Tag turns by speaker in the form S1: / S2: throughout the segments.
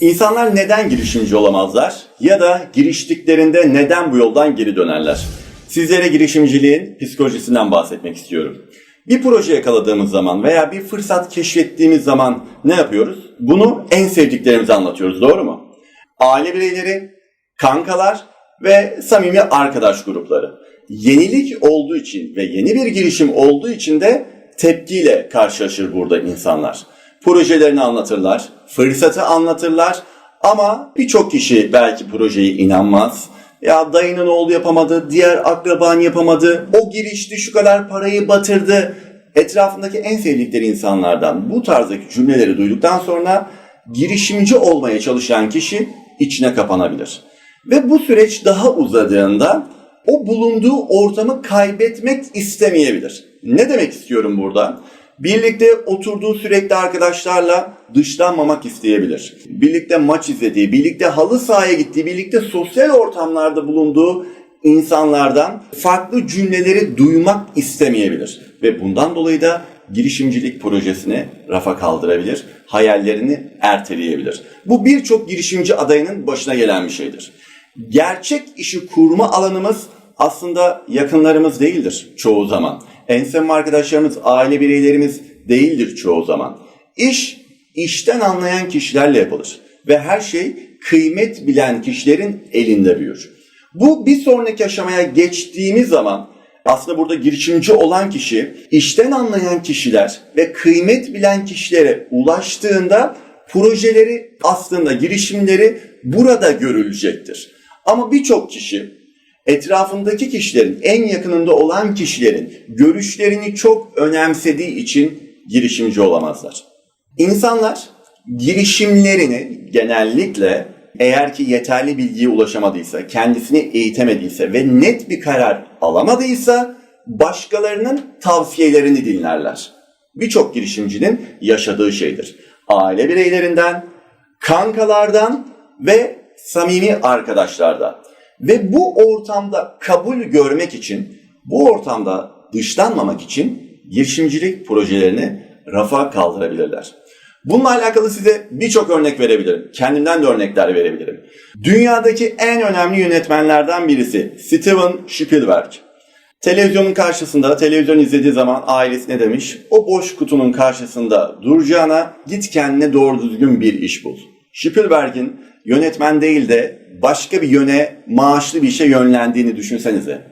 S1: İnsanlar neden girişimci olamazlar ya da giriştiklerinde neden bu yoldan geri dönerler? Sizlere girişimciliğin psikolojisinden bahsetmek istiyorum. Bir proje yakaladığımız zaman veya bir fırsat keşfettiğimiz zaman ne yapıyoruz? Bunu en sevdiklerimize anlatıyoruz, doğru mu? Aile bireyleri, kankalar ve samimi arkadaş grupları. Yenilik olduğu için ve yeni bir girişim olduğu için de tepkiyle karşılaşır burada insanlar. Projelerini anlatırlar, fırsatı anlatırlar ama birçok kişi belki projeye inanmaz. Ya dayının oğlu yapamadı, diğer akraban yapamadı, o girişti şu kadar parayı batırdı. Etrafındaki en sevdikleri insanlardan bu tarzdaki cümleleri duyduktan sonra girişimci olmaya çalışan kişi içine kapanabilir. Ve bu süreç daha uzadığında o bulunduğu ortamı kaybetmek istemeyebilir. Ne demek istiyorum burada? Birlikte oturduğu sürekli arkadaşlarla dışlanmamak isteyebilir. Birlikte maç izlediği, birlikte halı sahaya gittiği, birlikte sosyal ortamlarda bulunduğu insanlardan farklı cümleleri duymak istemeyebilir. Ve bundan dolayı da girişimcilik projesini rafa kaldırabilir, hayallerini erteleyebilir. Bu birçok girişimci adayının başına gelen bir şeydir. Gerçek işi kurma alanımız aslında yakınlarımız değildir çoğu zaman. En sevdiğim arkadaşlarımız, aile bireylerimiz değildir çoğu zaman. İş, işten anlayan kişilerle yapılır. Ve her şey kıymet bilen kişilerin elinde büyür. Bu bir sonraki aşamaya geçtiğimiz zaman aslında burada girişimci olan kişi işten anlayan kişiler ve kıymet bilen kişilere ulaştığında projeleri aslında girişimleri burada görülecektir. Ama birçok kişi etrafındaki kişilerin en yakınında olan kişilerin görüşlerini çok önemsediği için girişimci olamazlar. İnsanlar girişimlerini genellikle eğer ki yeterli bilgiye ulaşamadıysa, kendisini eğitemediyse ve net bir karar alamadıysa başkalarının tavsiyelerini dinlerler. Birçok girişimcinin yaşadığı şeydir. Aile bireylerinden, kankalardan ve samimi arkadaşlardan. Ve bu ortamda kabul görmek için, bu ortamda dışlanmamak için girişimcilik projelerini rafa kaldırabilirler. Bununla alakalı size birçok örnek verebilirim. Kendimden de örnekler verebilirim. Dünyadaki en önemli yönetmenlerden birisi Steven Spielberg. Televizyonun karşısında, televizyon izlediği zaman ailesi ne demiş? O boş kutunun karşısında duracağına git kendine doğru düzgün bir iş bul. Spielberg'in yönetmen değil de başka bir yöne maaşlı bir işe yönlendiğini düşünsenize.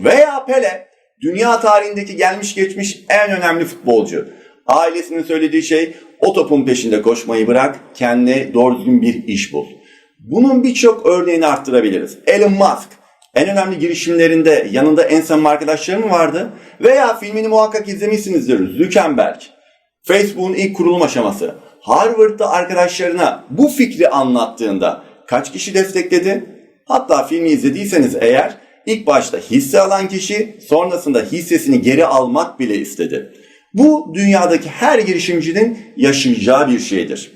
S1: Veya Pele, dünya tarihindeki gelmiş geçmiş en önemli futbolcu. Ailesinin söylediği şey o topun peşinde koşmayı bırak, kendine doğru düzgün bir iş bul. Bunun birçok örneğini arttırabiliriz. Elon Musk, en önemli girişimlerinde yanında en samimi arkadaşları mı vardı? Veya filmini muhakkak izlemişsinizdir. Zuckerberg, Facebook'un ilk kurulum aşaması. Harvard'da arkadaşlarına bu fikri anlattığında kaç kişi destekledi? Hatta filmi izlediyseniz eğer ilk başta hisse alan kişi sonrasında hissesini geri almak bile istedi. Bu dünyadaki her girişimcinin yaşayacağı bir şeydir.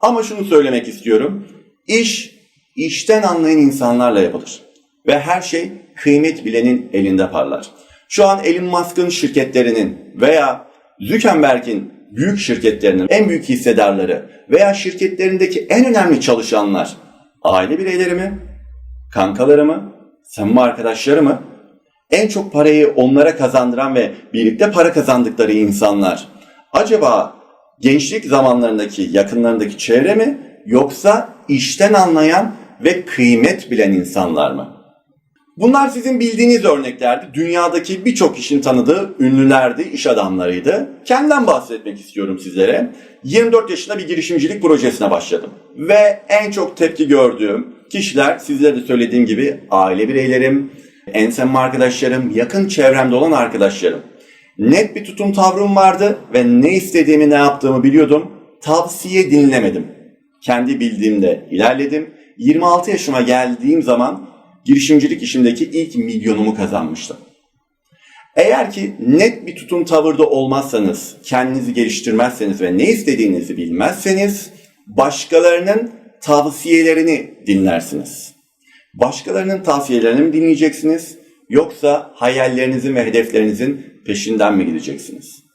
S1: Ama şunu söylemek istiyorum. İş, işten anlayan insanlarla yapılır. Ve her şey kıymet bilenin elinde parlar. Şu an Elon Musk'ın şirketlerinin veya Zuckerberg'in büyük şirketlerinin en büyük hissedarları veya şirketlerindeki en önemli çalışanlar aile bireyleri mi? Kankaları mı? Samimi arkadaşları mı? En çok parayı onlara kazandıran ve birlikte para kazandıkları insanlar acaba gençlik zamanlarındaki yakınlarındaki çevre mi yoksa işten anlayan ve kıymet bilen insanlar mı? Bunlar sizin bildiğiniz örneklerdi. Dünyadaki birçok kişinin tanıdığı ünlülerdi, iş adamlarıydı. Kendimden bahsetmek istiyorum sizlere. 24 yaşında bir girişimcilik projesine başladım. Ve en çok tepki gördüğüm kişiler sizlere de söylediğim gibi aile bireylerim, en samimi arkadaşlarım, yakın çevremde olan arkadaşlarım. Net bir tutum tavrım vardı ve ne istediğimi ne yaptığımı biliyordum. Tavsiye dinlemedim. Kendi bildiğimde ilerledim. 26 yaşıma geldiğim zaman girişimcilik işimdeki ilk milyonumu kazanmıştım. Eğer ki net bir tutum tavırda olmazsanız, kendinizi geliştirmezseniz ve ne istediğinizi bilmezseniz başkalarının tavsiyelerini dinlersiniz. Başkalarının tavsiyelerini mi dinleyeceksiniz yoksa hayallerinizin ve hedeflerinizin peşinden mi gideceksiniz?